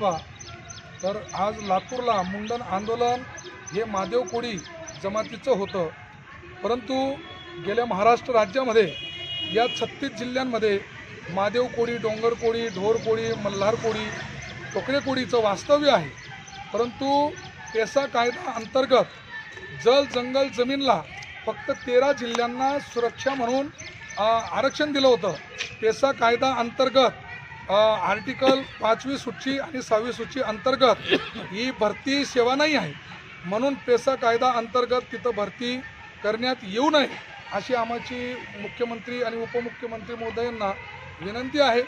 पहा तर आज लातूरला मुंडन आंदोलन हे महादेव कोळी जमातीचं होतं. परंतु गेल्या महाराष्ट्र राज्यामध्ये या छत्तीस जिल्ह्यांमध्ये महादेव कोळी डोंगर कोळी ढोर कोळी मल्हार कोळी टोकरे कोळीचं वास्तव्य आहे. परंतु पेसा कायदा अंतर्गत जल जंगल जमीनला फक्त तेरा जिल्ह्यांना सुरक्षा म्हणून आरक्षण दिलं होतं. पेसा कायदा अंतर्गत आर्टिकल पाचवी सूची आणि सहावी सूची अंतर्गत ही भरती सेवा नाही आहे. म्हणून पेसा कायदा अंतर्गत तिथं भरती करण्यात येऊ नये अशी आमची मुख्यमंत्री आणि उपमुख्यमंत्री महोदयांना विनंती आहे.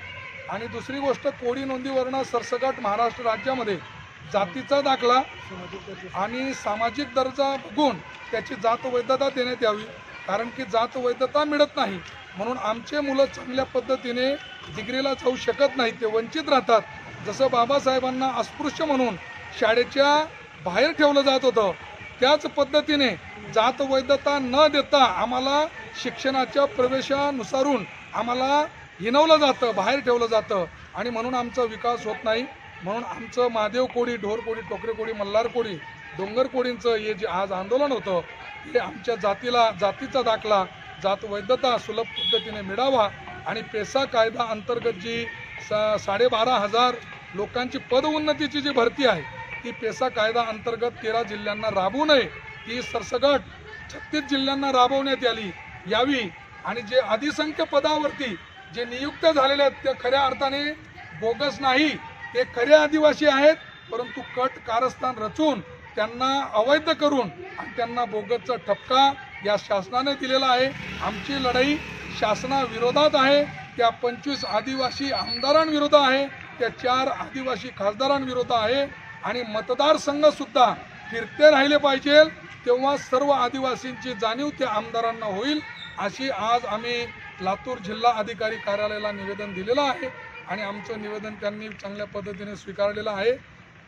आणि दुसरी गोष्ट कोडी नोंदीवरनं सरसकट महाराष्ट्र राज्यामध्ये जातीचा दाखला आणि सामाजिक दर्जा बघून त्याची जात वैधता देण्यात यावी. कारण की जात वैधता मिळत नाही. म्हणून आमचे मुलं चांगल्या पद्धतीने डिग्रीला जाऊ शकत नाहीत ते वंचित राहतात. जसं बाबासाहेबांना अस्पृश्य म्हणून शाळेच्या बाहेर ठेवलं जात होतं त्याच पद्धतीने जात वैधता न देता आम्हाला शिक्षणाच्या प्रवेशानुसारून आम्हाला हिनवलं जातं बाहेर ठेवलं जातं. आणि म्हणून आमचा विकास होत नाही. म्हणून आमचं महादेव कोळी ढोर कोळी टोकरे कोळी मल्हार कोळी डोंगर कोळींचं हे जे आज आंदोलन होतं हे आमच्या जातीला जातीचा दाखला जात वैधता सुलभ पद्धतीने मिळावा आणि पेसा कायदा अंतर्गत जी सा साडेबारा हजार लोकांची पदउन्नतीची जी भरती आहे ती पेसा कायदा अंतर्गत तेरा जिल्ह्यांना राबवू नये ती सरसगट छत्तीस जिल्ह्यांना राबवण्यात आली यावी. आणि जे अधिसंख्य पदावरती जे नियुक्त झालेले आहेत ते खऱ्या अर्थाने बोगस नाही ते खरे आदिवासी आहेत परंतु कट कारस्थान रचून त्यांना अवैध करून आणि त्यांना बोगदचा ठपका या शासनाने दिलेला आहे. आमची लढाई शासनाविरोधात आहे. त्या पंचवीस आदिवासी आमदारांविरोधात आहे. त्या चार आदिवासी खासदारांविरोधात आहे. आणि मतदारसंघसुद्धा फिरते राहिले पाहिजे. तेव्हा सर्व आदिवासींची जाणीव त्या आमदारांना होईल अशी आज आम्ही लातूर जिल्हा अधिकारी कार्यालयाला निवेदन दिलेलं आहे. आणि आमचं निवेदन त्यांनी चांगल्या पद्धतीने स्वीकारलेलं आहे.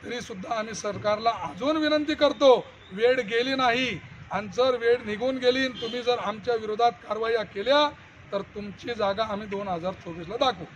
तरीसुद्धा आम्ही सरकारला अजून विनंती करतो वेळ गेली नाही. आणि जर वेळ निघून गेली तुम्ही जर आमच्या विरोधात कारवाया केल्या तर तुमची जागा आम्ही दोन हजार चोवीसला दाखवू.